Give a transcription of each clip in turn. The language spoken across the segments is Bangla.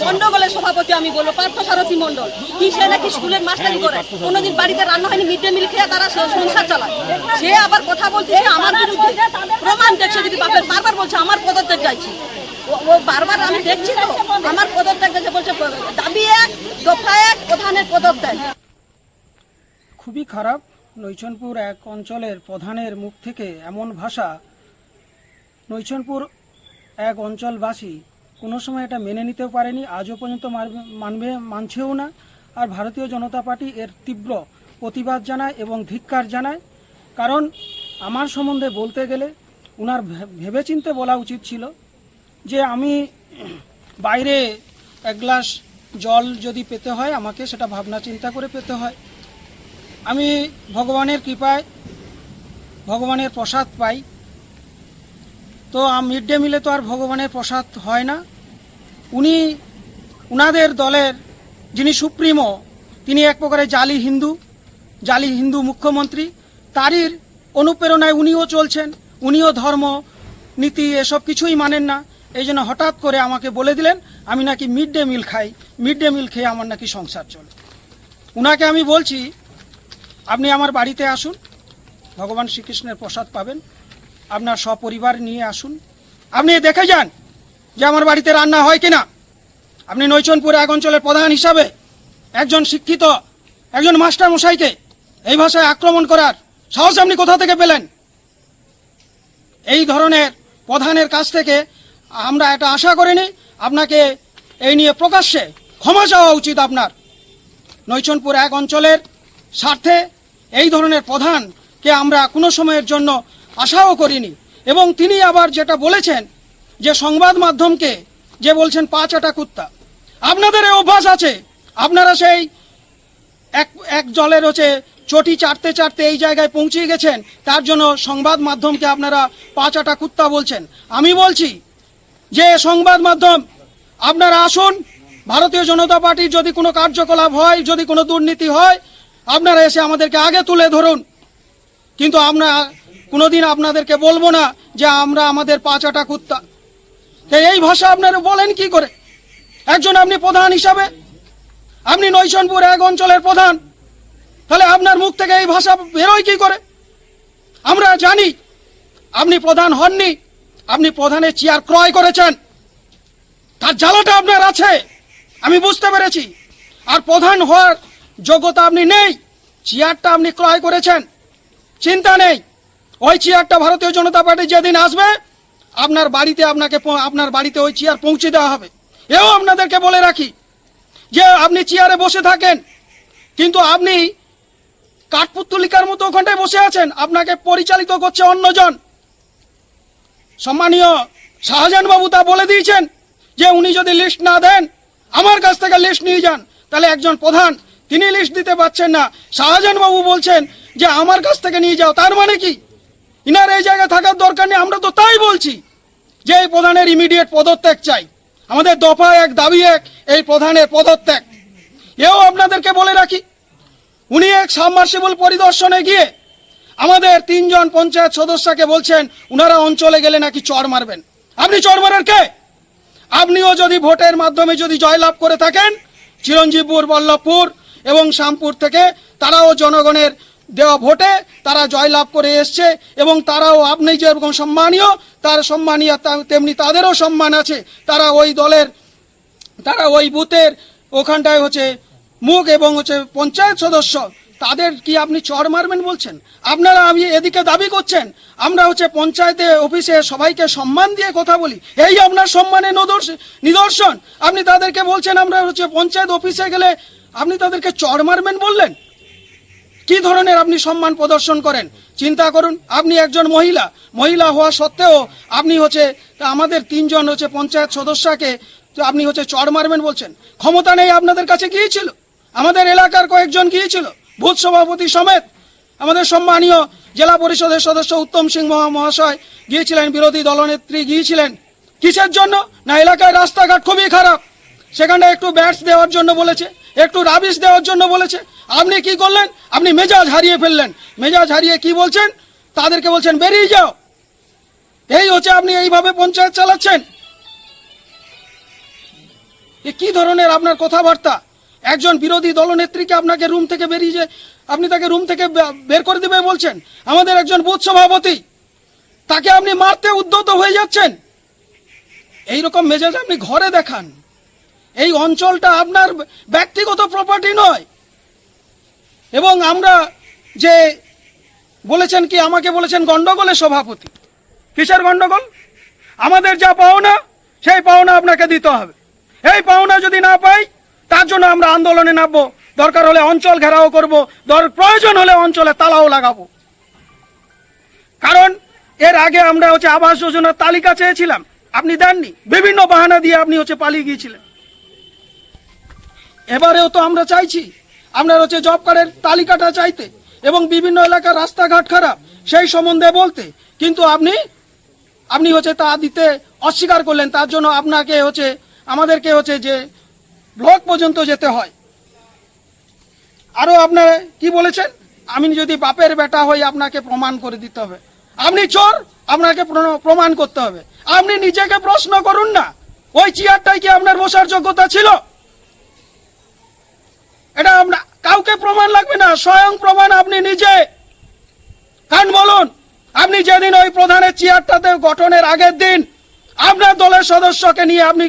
গন্ডগোলের সভাপতি আমি বলব, পার্থ সারথী মন্ডল। কি নাকি স্কুলের মাস্টারি করে? কোনোদিন বাড়িতে রান্না হয়নি, মিড ডে মিল খেয়ে তারা সংসার চালায়। সে আবার কথা বলছে আমার বিরুদ্ধে প্রমাণ দেখছে যদি বাপের বারবার বলছে, আমার পদত্যাগ চাইছি। ও- বারবার আমি দেখছি তো, আমার পদত্যাগ চাইছে, বলছে দাবি এক, দফা এক, প্রধানের পদত্যাগ। খুবই খারাপ নৈচনপুর এক অঞ্চলের প্রধানের মুখ থেকে এমন ভাষা নৈচনপুর এক অঞ্চলবাসী কোনো সময় এটা মেনে নিতেও পারেনি, আজও পর্যন্ত মানবে, মানছেও না। আর ভারতীয় জনতা পার্টি এর তীব্র প্রতিবাদ জানায় এবং ধিক্কার জানায়। কারণ আমার সম্বন্ধে বলতে গেলে উনার ভে- ভেবেচিন্তে বলা উচিত ছিল যে আমি বাইরে এক গ্লাস জল যদি পেতে হয়, আমাকে সেটা ভাবনা চিন্তা করে পেতে হয়। আমি ভগবানের কৃপায়, ভগবানের প্রসাদ পাই। তো মিড ডে মিলে তো আর ভগবানের প্রসাদ হয় না। উনি উনাদের দলের যিনি সুপ্রিমো, তিনি এক প্রকারের জালি হিন্দু জালি হিন্দু মুখ্যমন্ত্রী। তারই অনুপ্রেরণায় উনিও চলছেন, উনিও ধর্ম, নীতি এসব কিছুই মানেন না। এই জন্য হঠাৎ করে আমাকে বলে দিলেন, আমি নাকি মিড ডে মিল খাই মিড ডে মিল খেয়ে আমার নাকি সংসার চলে। উনাকে আমি বলছি, আপনি আমার বাড়িতে আসুন, ভগবান শ্রীকৃষ্ণের প্রসাদ পাবেন। আপনার সপরিবার নিয়ে আসুন। আপনি দেখে যান যে আমার বাড়িতে রান্না হয় কিনা। আপনি নৈচনপুর এক অঞ্চলের প্রধান হিসাবে একজন শিক্ষিত, একজন মাস্টার মশাইকে এই ভাষায় আক্রমণ করার সাহস আপনি কোথা থেকে পেলেন? এই ধরনের প্রধানের কাছ থেকে আমরা এটা আশা করিনি। আপনাকে এই নিয়ে প্রকাশ্যে ক্ষমা চাওয়া উচিত আপনার। নৈচনপুর এক অঞ্চলের স্বার্থে এই ধরনের প্রধানকে আমরা কোনো সময়ের জন্য আশাও করিনি। এবং তিনি আবার যেটা বলেছেন, যে সংবাদ মাধ্যমকে, যে বলছেন পাঁচ আটা কুত্তা। আপনাদের অভ্যাস আছে? আপনারা সেই এক এক জলের হচ্ছে চটি চাটতে চাটতে এই জায়গায় পৌঁছে গেছেন, তার জন্য সংবাদ মাধ্যমকে আপনারা পাঁচ আটা কুত্তা বলছেন। আমি বলছি যে সংবাদ মাধ্যম, আপনারা আসুন, ভারতীয় জনতা পার্টির যদি কোনো কার্যকলাপ হয়, যদি কোনো দুর্নীতি হয়, আপনারা এসে আমাদেরকে আগে তুলে ধরুন। কিন্তু আমরা কোনোদিন আপনাদেরকে বলব না যে আমরা আমাদের পাঁচাটা কুত্তা। এই ভাষা আপনারা বলেন কি করে? একজন আপনি প্রধান হিসাবে, আপনি নৈশনপুর এক অঞ্চলের প্রধান, তাহলে আপনার মুখ থেকে এই ভাষা বেরোয় কি করে? আমরা জানি আপনি প্রধান হননি, আপনি প্রধানের চেয়ার ক্রয় করেছেন। তার জ্বালাটা আপনার আছে, আমি বুঝতে পেরেছি। আর প্রধান হওয়ার যোগ্যতা আপনি নেই, চেয়ারটা আপনি ক্রয় করেছেন, চিন্তা নেই। ওই চেয়ারটা ভারতীয় জনতা পার্টি যেদিন আসবে, আপনার বাড়িতে আপনাকে আপনার বাড়িতে ওই চেয়ার পৌঁছে দেওয়া হবে। এও আপনাদেরকে বলে রাখি যে, আপনি চেয়ারে বসে থাকেন, কিন্তু আপনি কাঠপুত্তলিকার মতো ওখানটায় বসে আছেন, আপনাকে পরিচালিত করছে অন্যজন। সম্মানীয় শাহজাহান বাবু তা বলে দিয়েছেন যে, উনি যদি লিস্ট না দেন, আমার কাছ থেকে লিস্ট নিয়ে যান। তাহলে একজন প্রধান, তিনি লিস্ট দিতে পারছেন না। শাহজাহান বাবু বলছেন যে, আমার কাছ থেকে নিয়ে যাও, তার মানে কি? ইনার এই জায়গায় থাকার দরকার নেই, আমরা তো তাই বলছি যে এই প্রধানের ইমিডিয়েট পদত্যাগ চাই। আমাদের দফা এক, দাবি এক, এই প্রধানের পদত্যাগ। এও আপনাদেরকে বলে রাখি, উনি এক সাবমার্সিবল পরিদর্শনে গিয়ে আমাদের তিনজন পঞ্চায়েত সদস্যকে বলছেন, উনারা অঞ্চলে গেলে নাকি চর মারবেন। আপনি চর মারার কে? আপনিও যদি ভোটের মাধ্যমে যদি জয়লাভ করে থাকেন, চিরঞ্জীবপুর, বল্লভপুর এবং শ্যামপুর থেকে, তারাও জনগণের দেওয়া ভোটে তারা জয়লাভ করে এসছে এবং তারাও আপনি যেরকম সম্মানীয়, তার সম্মানীয় তেমনি তাদেরও সম্মান আছে। তারা ওই দলের, তারা ওই বুথের ওখানটায় হচ্ছে মুখ এবং হচ্ছে পঞ্চায়েত সদস্য। তাদের কি আপনি চর মারবেন বলছেন? আপনারা আমি এদিকে দাবি করছেন, আমরা হচ্ছে পঞ্চায়েতে অফিসে সবাইকে সম্মান দিয়ে কথা বলি। এই আপনার সম্মানের নিদর্শন। আপনি তাদেরকে বলছেন, আমরা হচ্ছে পঞ্চায়েত অফিসে গেলে আপনি তাদেরকে চর মারবেন বললেন? কি ধরনের আপনি সম্মান প্রদর্শন করেন? চিন্তা করুন, আপনি একজন মহিলা। মহিলা হওয়া সত্ত্বেও আপনি হচ্ছে আমাদের তিনজন হচ্ছে পঞ্চায়েত সদস্যকে আপনি হচ্ছে চড় মারবেন বলছেন। ক্ষমতা নেই আপনাদের কাছে গিয়েছিল আমাদের এলাকার কয়েকজন গিয়েছিল বুথ সভাপতি সমেত। আমাদের সম্মানীয় জেলা পরিষদের সদস্য উত্তম সিং মহা- মহাশয় গিয়েছিলেন, বিরোধী দলনেত্রী গিয়েছিলেন। কিসের জন্য? না এলাকায় রাস্তাঘাট খুবই খারাপ। সেখানে একটু ব্যাটস দেওয়ার জন্য বলেছে, একটু রাবিশ দেওয়ার জন্য বলেছে। আপনি কি করলেন? আপনি মেজাজ হারিয়ে ফেললেন। মেজাজ হারিয়ে কি বলছেন? তাদেরকে বলছেন, বেরিয়ে যাও। এই হচ্ছে আপনি এইভাবে পঞ্চায়েত চালাচ্ছেন। এ কি ধরনের আপনার কথাবার্তা? একজন বিরোধী দলনেত্রীকে আপনাকে রুম থেকে বেরিয়ে আপনি তাকে রুম থেকে বের করে দেবে বলছেন। আমাদের একজন বুথ সভাপতি, তাকে আপনি মারতে উদ্যত হয়ে যাচ্ছেন। এই রকম মেজাজ আপনি ঘরে দেখান। এই অঞ্চলটা আপনার ব্যক্তিগত প্রপার্টি নয়। এবং আমরা যে বলেছেন কি, আমাকে বলেছেন গন্ডগোলের সভাপতি। কিসের গন্ডগোল? আমাদের যা পাওনা, সেই পাওনা আপনাকে দিতে হবে। এই পাওনা যদি না পাই, তার জন্য আমরা আন্দোলনে নামবো। দরকার হলে অঞ্চল ঘেরাও করব, দর প্রয়োজন হলে অঞ্চলে তালাও লাগাবো। কারণ এর আগে আমরা হচ্ছে আবাস যোজনার তালিকা চেয়েছিলাম। আপনি দেননি। বিভিন্ন বাহানা দিয়ে আপনি হচ্ছে পালিয়ে গিয়েছিলেন। এবারেও তো আমরা চাইছি আপনার হচ্ছে জব কার্ডের তালিকাটা চাইতে এবং বিভিন্ন এলাকার রাস্তাঘাট খারাপ, সেই সম্বন্ধে বলতে। কিন্তু আপনি আপনি হচ্ছে তা দিতে অস্বীকার করলেন, তার জন্য আপনাকে হচ্ছে, আমাদেরকে হচ্ছে যে ব্লক পর্যন্ত যেতে হয়। আরও আপনার কি বলেছেন? আমি যদি বাপের বেটা হই, আপনাকে প্রমাণ করে দিতে হবে। আপনি চোর, আপনাকে প্রমাণ করতে হবে। আপনি নিজেকে প্রশ্ন করুন না। ওই চেয়ারটাই কি আপনার বসার যোগ্যতা ছিল? এটা কাউকে প্রমাণ লাগবে না, স্বয়ং প্রমাণ আপনি নিজে। কারণ বলুন, আপনি যেদিন ওই প্রধানের চেয়ারটাতে গঠনের আগের দিন আপনার দলের সদস্যকে নিয়ে আপনি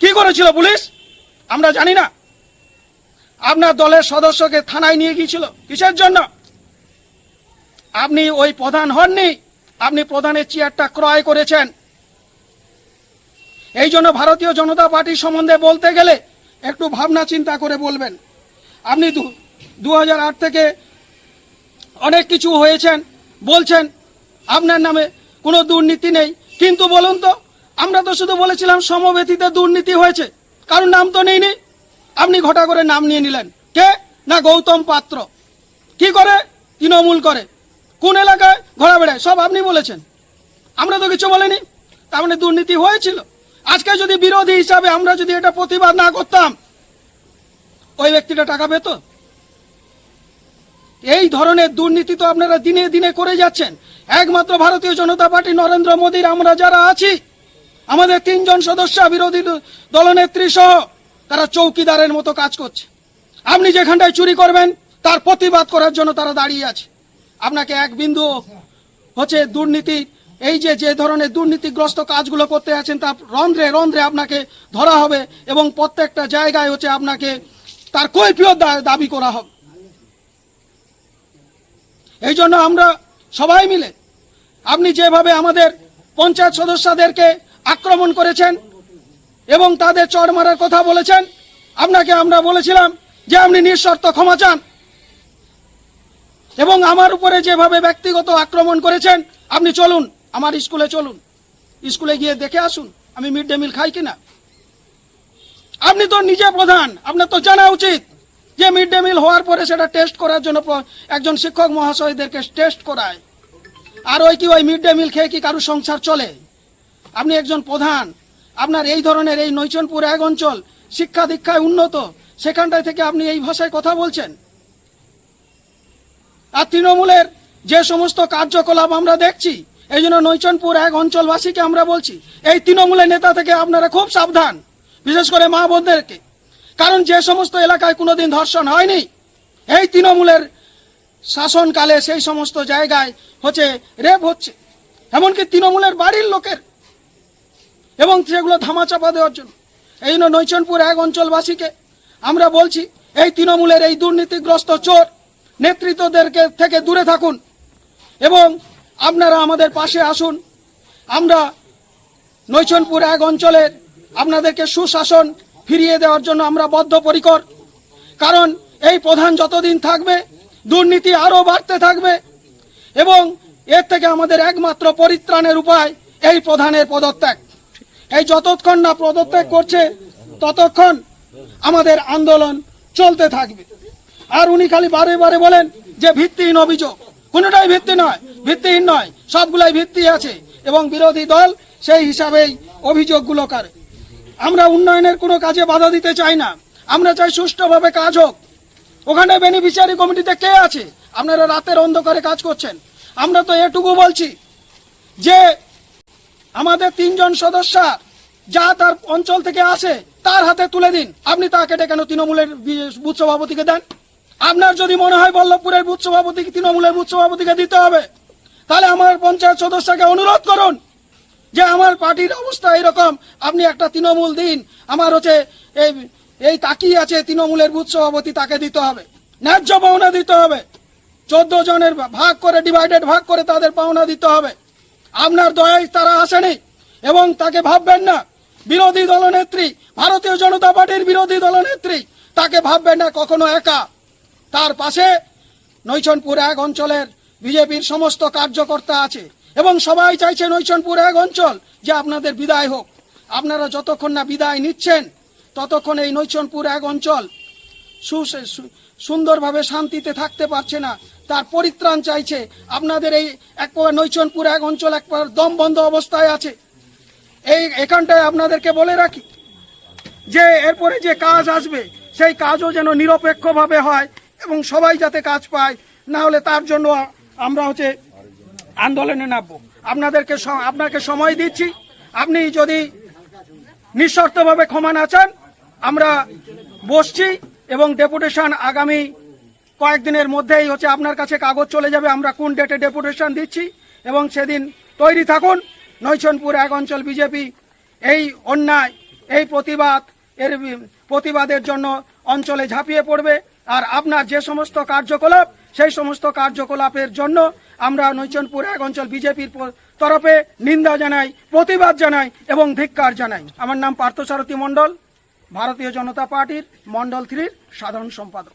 কি করেছিল পুলিশ? আমরা জানি না। আপনার দলের সদস্যকে থানায় নিয়ে গিয়েছিল। কিসের জন্য? আপনি ওই প্রধান হননি, আপনি প্রধানের চেয়ারটা ক্রয় করেছেন। এই জন্য ভারতীয় জনতা পার্টি সম্বন্ধে বলতে গেলে একটু ভাবনা চিন্তা করে বলবেন। আপনি দু হাজার আট থেকে অনেক কিছু হয়েছেন, বলছেন, আপনার নামে কোনো দুর্নীতি নেই। কিন্তু বলুন তো, আমরা তো শুধু বলেছিলাম সমবেতিতে দুর্নীতি হয়েছে কারণ নাম তো নেইনি আপনি ঘটা করে নাম নিয়ে নিলেন। কে? না, গৌতম পাত্র। কি করে? তৃণমূল করে। কোন এলাকায় ঘোরা বেড়ায়? সব আপনি বলেছেন। আমরা তো কিছু বলিনি। তার মানে দুর্নীতি হয়েছিল। আজকে যদি বিরোধী হিসাবে আমরা যদি এটা প্রতিবাদ না করতাম ওই ব্যক্তিটা টাকা পেত এই ধরনের দুর্নীতি তো আপনারা দিনে দিনে করে যাচ্ছেন। একমাত্র ভারতীয় জনতা পার্টি নরেন্দ্র মোদীর, আমরা যারা আছি, আমাদের তিনজন সদস্য বিরোধী দলনেত্রী সহ, তারা চৌকিদারের মতো কাজ করছে। আপনি যেখানটায় চুরি করবেন, তার প্রতিবাদ করার জন্য তারা দাঁড়িয়ে আছে। আপনাকে এক বিন্দু হচ্ছে দুর্নীতি, এই যে যে ধরনের দুর্নীতিগ্রস্ত কাজগুলো করতে আছেন, তা রন্ধ্রে রন্ধ্রে আপনাকে ধরা হবে এবং প্রত্যেকটা জায়গায় হচ্ছে আপনাকে তার কৈফিয়ত দাবি করা হবে এই জন্য আমরা সবাই মিলে, আপনি যেভাবে আমাদের পঞ্চায়েত সদস্যদেরকে আক্রমণ করেছেন এবং তাদের চড় মারার কথা বলেছেন, আপনাকে আমরা বলেছিলাম যে আপনি নিঃশর্ত ক্ষমা চান এবং আমার উপরে যেভাবে ব্যক্তিগত আক্রমণ করেছেন, আপনি চলুন, আমার স্কুলে চলুন। স্কুলে গিয়ে দেখে আসুন, আমি মিড ডে মিল খাই কিনা। আপনি তো নিজে প্রধান, আপনার তো জানা উচিত যে মিড ডে মিল হওয়ার পরে সেটা টেস্ট করার জন্য একজন শিক্ষক মহাশয়দেরকে টেস্ট করায়। আর ওই কি ওই মিড ডে মিল খেয়ে কি কারও সংসার চলে? আপনি একজন প্রধান, আপনার এই ধরনের এই নৈচনপুর এক অঞ্চল শিক্ষা দীক্ষায় উন্নত, সেখানটায় থেকে আপনি এই ভাষায় কথা বলছেন? আর তৃণমূলের যে সমস্ত কার্যকলাপ আমরা দেখছি, এই জন্য নৈচনপুর এক অঞ্চলবাসীকে আমরা বলছি, এই তৃণমূলের নেতা থেকে আপনারা খুব সাবধান। বিশেষ করে মা বোনদেরকে। কারণ যে সমস্ত এলাকায় কোনোদিন ধর্ষণ হয়নি, এই তৃণমূলের শাসনকালে সেই সমস্ত জায়গায় হচ্ছে রেপ হচ্ছে। এমনকি তৃণমূলের বাড়ির লোকের। এবং সেগুলো ধামাচাপা দেওয়ার জন্য। এই জন্য নৈচনপুর এক অঞ্চলবাসীকে আমরা বলছি, এই তৃণমূলের এই দুর্নীতিগ্রস্ত চোর নেতৃত্বদেরকে থেকে দূরে থাকুন। এবং আপনারা আমাদের পাশে আসুন। আমরা নৈচনপুর এক অঞ্চলের আপনাদেরকে সুশাসন ফিরিয়ে দেওয়ার জন্য আমরা বদ্ধপরিকর। কারণ এই প্রধান যতদিন থাকবে, দুর্নীতি আরও বাড়তে থাকবে এবং এর থেকে আমাদের একমাত্র পরিত্রাণের উপায় এই প্রধানের পদত্যাগ। এই যতক্ষণ না পদত্যাগ করছে, ততক্ষণ আমাদের আন্দোলন চলতে থাকবে। আর উনি খালি বারে বারে বলেন যে ভিত্তিহীন অভিযোগ। কোনোটাই ভিত্তি নয়, ভিত্তিহীন নয়, সবগুলাই ভিত্তি আছে এবং বিরোধী দল সেই হিসাবেই অভিযোগগুলো করে। আমরা উন্নয়নের কোনো কাজে বাধা দিতে চাই না। আমরা চাই সুষ্ঠুভাবে কাজ হোক। ওখানে বেনিফিশিয়ারি কমিটিতে কে আছে? আপনারা রাতের অন্ধকারে কাজ করছেন। আমরা তো এটুকু বলছি যে আমাদের তিনজন সদস্য যা তার অঞ্চল থেকে আসে, তার হাতে তুলে দিন। আপনি তাকে কেন তৃণমূলের বুথ সভাপতিকে দেন? আপনার যদি মনে হয় বল্লভপুরের বুথ সভাপতিকে তৃণমূলের বুথ সভাপতিকে দিতে হবে, তাহলে আমার পঞ্চায়েত সদস্যকে অনুরোধ করুন। যে আমার পার্টির অবস্থা এরকম। আপনি একটা তৃণমূল দিন। আমার হচ্ছে এই এই তাকিয়ে আছে তৃণমূলের বুথ সভাপতি, তাকে দিতে হবে। ন্যায্য পাওনা দিতে হবে। চোদ্দ জনের ভাগ করে ডিভাইডেড ভাগ করে তাদের পাওনা দিতে হবে। আপনার দয়ায় তারা আসেনি এবং তাকে ভাববেন না। বিরোধী দলনেত্রী ভারতীয় জনতা পার্টির বিরোধী দলনেত্রী তাকে ভাববেন না কখনো একা। তার পাশে নৈচনপুর এক অঞ্চলের বিজেপির সমস্ত কার্যকর্তা আছে। এবং সবাই চাইছে নৈচনপুর এক অঞ্চল, যে আপনাদের বিদায় হোক। আপনারা যতক্ষণ না বিদায় নিচ্ছেন, ততক্ষণ এই নৈচনপুর এক অঞ্চল সুন্দরভাবে শান্তিতে থাকতে পারছে না। তার পরিত্রাণ চাইছে আপনাদের এই এক প্রকার নৈচনপুর এক অঞ্চল একবার দম বন্ধ অবস্থায় আছে। এই এখানটায় আপনাদেরকে বলে রাখি যে এরপরে যে কাজ আসবে, সেই কাজও যেন নিরপেক্ষভাবে হয় এবং সবাই যাতে কাজ পায়, না হলে তার জন্য আমরা হচ্ছে আন্দোলনে নামবো। আপনাদেরকে আপনাকে সময় দিচ্ছি। আপনি যদি নিঃশর্তভাবে ক্ষমা না চান, আমরা বসছি এবং ডেপুটেশন আগামী কয়েকদিনের মধ্যেই হচ্ছে আপনার কাছে কাগজ চলে যাবে। আমরা কোন ডেটে ডেপুটেশন দিচ্ছি এবং সেদিন তৈরি থাকুন। নৈচনপুর এক অঞ্চল বিজেপি এই অন্যায়, এই প্রতিবাদ, এর প্রতিবাদের জন্য অঞ্চলে ঝাঁপিয়ে পড়বে। আর আপনার যে সমস্ত কার্যকলাপ সেই সমস্ত কার্যকলাপের জন্য আমরা নৈচনপুর এক অঞ্চল বিজেপির তরফে নিন্দা জানাই, প্রতিবাদ জানাই এবং ধিক্কার জানাই। আমার নাম পার্থসারথী মণ্ডল, ভারতীয় জনতা পার্টির মণ্ডল থ্রির সাধারণ সম্পাদক।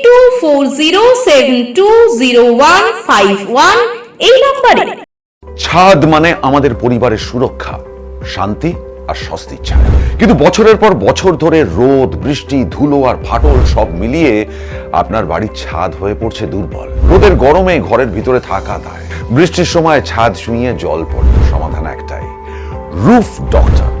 এই নম্বরে। ছাদ মানে আমাদের পরিবারের সুরক্ষা, শান্তি আর স্বস্তির ছায়া। কিন্তু বছরের পর বছর ধরে রোদ, বৃষ্টি, ধুলো আর ফাটল সব মিলিয়ে আপনার বাড়ির ছাদ হয়ে পড়ছে দুর্বল। রোদের গরমে ঘরের ভিতরে থাকা দায়। বৃষ্টির সময় ছাদ ছুঁয়ে জল পড়ে সমাধান একটাই, রুফ ডক্টর।